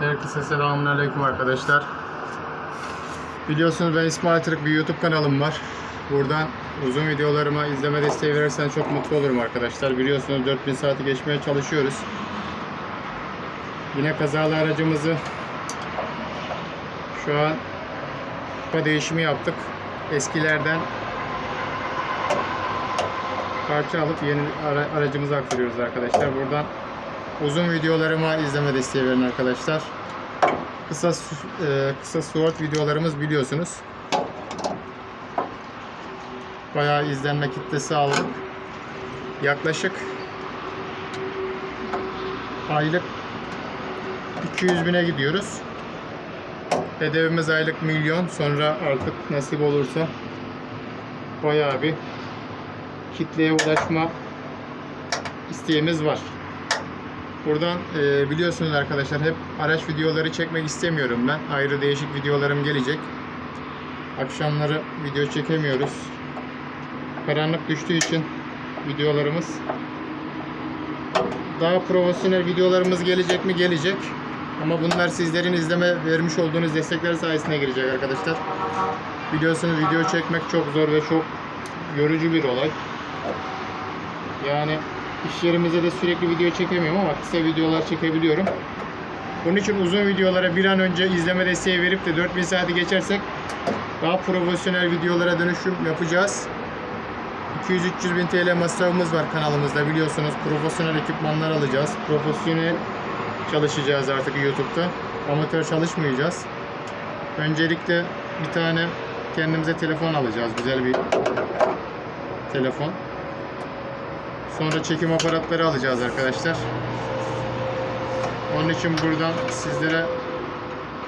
Herkese selamünaleyküm arkadaşlar. Biliyorsunuz ben İsmail Tırık bir YouTube kanalım var. Buradan uzun videolarıma izleme desteği verirsen çok mutlu olurum arkadaşlar. Biliyorsunuz 4000 saati geçmeye çalışıyoruz. Yine kazalı aracımızı şu an kupa değişimi yaptık. Eskilerden parça alıp yeni ara- aracımıza aktarıyoruz arkadaşlar. Buradan uzun videolarıma izleme desteği verin arkadaşlar. Kısa e, kısa short videolarımız biliyorsunuz. Bayağı izlenme kitlesi aldık. Yaklaşık aylık 200 bine gidiyoruz. Hedefimiz aylık milyon. Sonra artık nasip olursa bayağı bir kitleye ulaşma isteğimiz var. Buradan e, biliyorsunuz arkadaşlar hep araç videoları çekmek istemiyorum ben. Ayrı değişik videolarım gelecek. Akşamları video çekemiyoruz. Karanlık düştüğü için videolarımız daha profesyonel videolarımız gelecek mi? Gelecek. Ama bunlar sizlerin izleme vermiş olduğunuz destekler sayesinde gelecek arkadaşlar. Biliyorsunuz video çekmek çok zor ve çok yorucu bir olay. Yani iş yerimizde de sürekli video çekemiyorum ama kısa videolar çekebiliyorum. Bunun için uzun videolara bir an önce izleme desteği verip de 4000 saati geçersek daha profesyonel videolara dönüşüm yapacağız. 200-300 bin TL masrafımız var kanalımızda biliyorsunuz. Profesyonel ekipmanlar alacağız. Profesyonel çalışacağız artık YouTube'da. Amatör çalışmayacağız. Öncelikle bir tane kendimize telefon alacağız. Güzel bir telefon. Sonra çekim aparatları alacağız arkadaşlar. Onun için buradan sizlere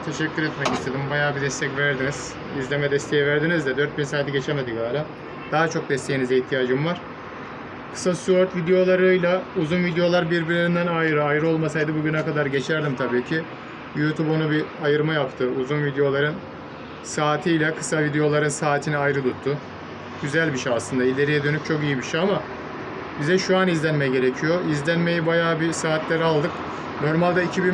teşekkür etmek istedim. Bayağı bir destek verdiniz. İzleme desteği verdiniz de 4000 saati geçemedik hala. Daha çok desteğinize ihtiyacım var. Kısa short videolarıyla uzun videolar birbirinden ayrı. Ayrı olmasaydı bugüne kadar geçerdim tabii ki. YouTube onu bir ayırma yaptı. Uzun videoların saatiyle kısa videoların saatini ayrı tuttu. Güzel bir şey aslında. İleriye dönük çok iyi bir şey ama bize şu an izlenme gerekiyor. İzlenmeyi bayağı bir saatleri aldık. Normalde 2000